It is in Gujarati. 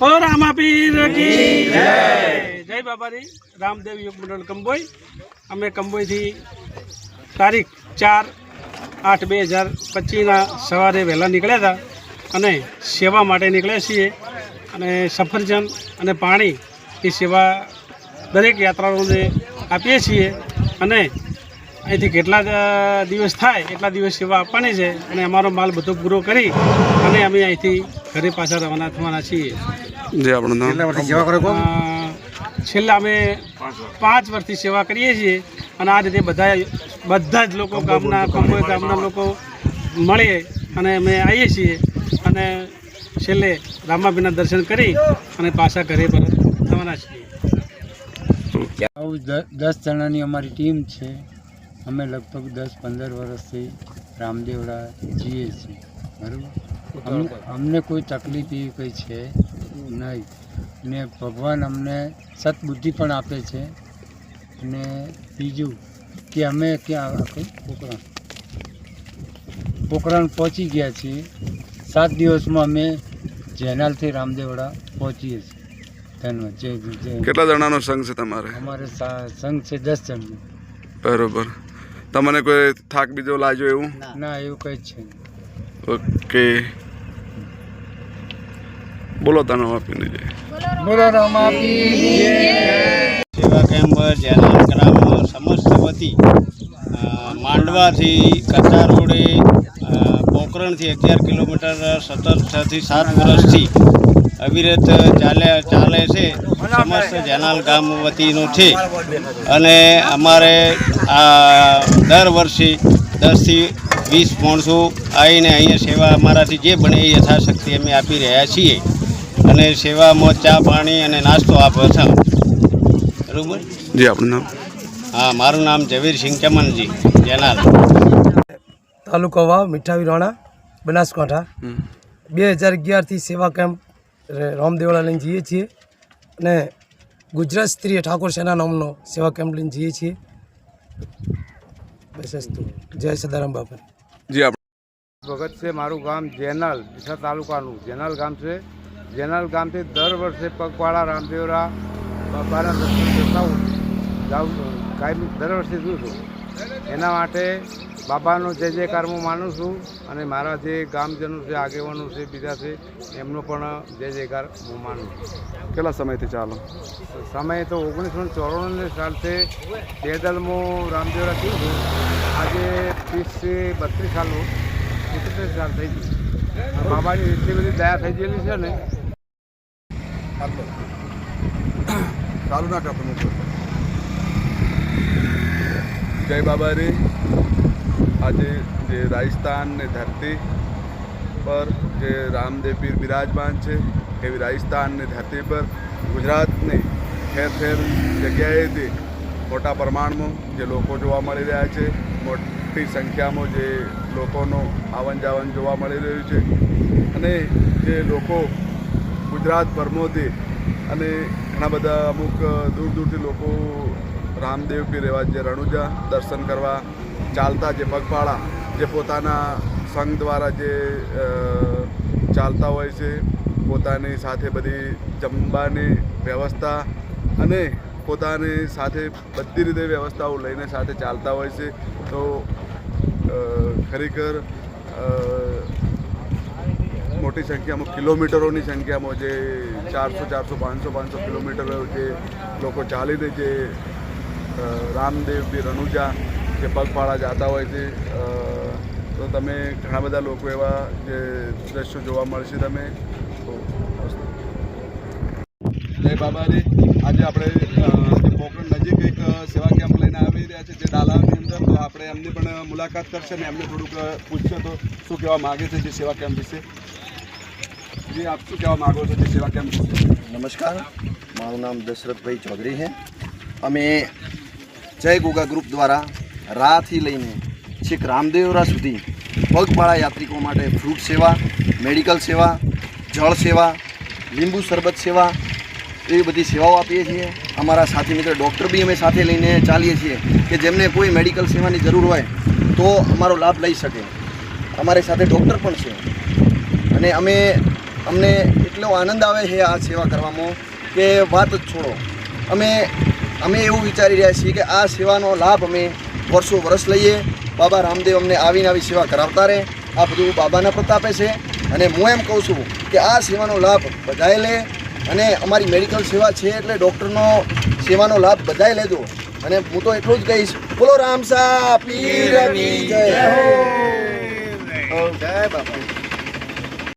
રામાપીર કી જય. જય બાબારી રામદેવ યુગ મંડળ કંબોઈ. અમે કંબોઈથી તારીખ ચાર આઠ બે હજાર પચીસના સવારે વહેલા નીકળ્યા હતા અને સેવા માટે નીકળ્યા છીએ. અને સફરજન અને પાણી એ સેવા દરેક યાત્રાળુઓને આપીએ છીએ. અને અહીંથી કેટલા દિવસ થાય, એટલા દિવસ સેવા આપવાની છે. અને અમારો માલ બધો પૂરો કરી અને અમે અહીંથી ઘરે પાછા રવાના થવાના છીએ. જે આપણું નામ? અ, છેલ્લા અમે પાંચ વર્ષથી સેવા કરીએ છીએ અને આ રીતે બધા બધા જ લોકો ગામના કંબોઈ ગામના લોકો મળીએ અને અમે આવીએ છીએ અને છેલ્લે રામાભીના દર્શન કરી અને પાછા ઘરે પરત થવાના છીએ. દસ જણાની અમારી ટીમ છે. અમે લગભગ દસ પંદર વર્ષથી રામદેવડા જઈએ છીએ. બરાબર? અમને અમને કોઈ તકલીફ એવી કંઈ છે? નહીં. ને ભગવાન અમને સદબુદ્ધિ પણ આપે છે. અને બીજું કે અમે ક્યાં પોકરણ પોખરણ. પહોંચી ગયા છીએ. સાત દિવસમાં અમે જેનાલથી રામદેવડા પહોંચીએ છીએ. ધન્યવાદ. જય જય કેટલા જણાનો સંઘ છે તમારે? અમારે સંઘ છે દસ જણનો. બરોબર. તમને કોઈ થાક બીજો લાગ્યો એવું? ના એવું કંઈ જ છે ઓકે. બોલો તને આપીને જય બોલો રમાપી સેવા કેમ્પ જેના ગ્રામ સમસ્ત વતી માંડવાથી કચ્છા રોડે પોકરણથી અગિયાર કિલોમીટર સતત છથી સાત વર્ષથી અવિરત ચાલે ચાલે છે. સમસ્ત જેનાલ ગામ વતીનું છે. અને અમારે આ દર વર્ષે દસથી વીસ માણસો આવીને અહીંયા સેવા અમારાથી જે બને એ યથાશક્તિ અમે આપી રહ્યા છીએ. અને સેવામાં ચા પાણી અને નાસ્તો આપો છો બરોબર? જી આપણું નામ? હા મારું નામ ઝવેરસિંહ ચમનજી જેનાલ. તાલુકો વાવ મીઠાવી વિરાણા બનાસકાંઠા. બે હજાર અગિયારથી સેવા કેમ્પ રે- રામદેવળા લઈને જઈએ છીએ અને ગુજરાત સ્ત્રીએ ઠાકોર સેના નામનો સેવા કેમ્પ લઈને જઈએ છીએ. બસ અસ્તુ. જય સદારામ બાપા. જી આપણે ભગત છે મારું ગામ જેનાલ ડીસા તાલુકાનું. જેનાલ ગામ છે જેનલ ગામથી દર વર્ષે પગપાળા રામદેવરા બાબાના દર્શન કરતા હું જાઉં કાયમી દર વર્ષે જઉં છું. એના માટે બાબાનો જય જે હું માનું છું અને મારા જે ગામજનો છે આગેવાનો છે બીજા છે એમનો પણ જય કાર હું માનું છું. કેટલા સમયથી ચાલો? સમય તો ઓગણીસો ને ચોરાણું સાલથી પેદલમાં રામદેવરા થયું છું આજે ત્રીસથી બત્રીસ સાલનું સિત્તેર સાલ થઈ ગયું. બાબાની એટલી બધી દયા થઈ ગયેલી છે ને ચાલુ ના કરતો જય બાબા રે આજે જે રાજસ્થાન ને ધરતી પર જે રામદેવ પીર બિરાજમાન છે, એવી રાજસ્થાનની ધરતી પર ગુજરાતની ઠેર ઠેર જગ્યાએથી મોટા પ્રમાણમાં જે લોકો જોવા મળી રહ્યા છે, મોટી સંખ્યામાં જે લોકોનો આવન જાવન જોવા મળી રહ્યું છે. અને જે લોકો ગુજરાત ભરમોથી અને ઘણા બધા અમુક દૂર દૂરથી લોકો રામદેવ કે રેવા જે રણુજા દર્શન કરવા ચાલતા, જે પગપાળા, જે પોતાના સંઘ દ્વારા જે ચાલતા હોય છે, પોતાની સાથે બધી જમવાની વ્યવસ્થા અને પોતાની સાથે બધી રીતે વ્યવસ્થાઓ લઈને સાથે ચાલતા હોય છે. તો ખરેખર મોટી સંખ્યામાં કિલોમીટરોની સંખ્યામાં જે ચારસો ચારસો પાંચસો પાંચસો કિલોમીટર જે લોકો ચાલીને જે રામદેવ બી રણુજા જે પગપાળા જતા હોય છે તો તમે ઘણા બધા લોકો એવા જે દ્રશ્યો જોવા મળશે તમે. તો. જય બાબારી આજે આપણે અ, પોખરણ નજીક એક સેવા કેમ્પ લઈને આવી રહ્યા છે જે ડાલાની અંદર. તો આપણે એમની પણ મુલાકાત કરશે ને એમને થોડુંક પૂછશે તો શું કહેવા માગે છે જે સેવા કેમ્પ વિશે? જી, આપ શું કહેવા માગો છો? જે સેવા કેમ્પ નમસ્કાર. મારું નામ દશરથભાઈ ચૌધરી છે. અમે જય ગોગા ગ્રુપ દ્વારા રાહથી લઈને છેક રામદેવરા સુધી પગપાળા યાત્રિકો માટે ફ્રૂટ સેવા, મેડિકલ સેવા, જળ સેવા, લીંબુ શરબત સેવા એવી બધી સેવાઓ આપીએ છીએ. અમારા સાથી મિત્ર ડૉક્ટર બી અમે સાથે લઈને ચાલીએ છીએ કે જેમને કોઈ મેડિકલ સેવાની જરૂર હોય તો અમારો લાભ લઈ શકે. અમારી સાથે ડૉક્ટર પણ છે. અને અમે અમને એટલો આનંદ આવે છે આ સેવા કરવામાં કે વાત જ છોડો. અમે અમે એવું વિચારી રહ્યા છીએ કે આ સેવાનો લાભ અમે વર્ષો વર્ષ લઈએ. બાબા રામદેવ અમને આવીને આવી સેવા કરાવતા રહે. આ બધું બાબાના પ્રતાપે છે. અને હું એમ કહું છું કે આ સેવાનો લાભ બધાએ લે અને અમારી મેડિકલ સેવા છે એટલે ડૉક્ટરનો સેવાનો લાભ બધાએ લેજો. અને હું તો એટલું જ કહીશ, બોલો રામસા પીરની જય જય બાબા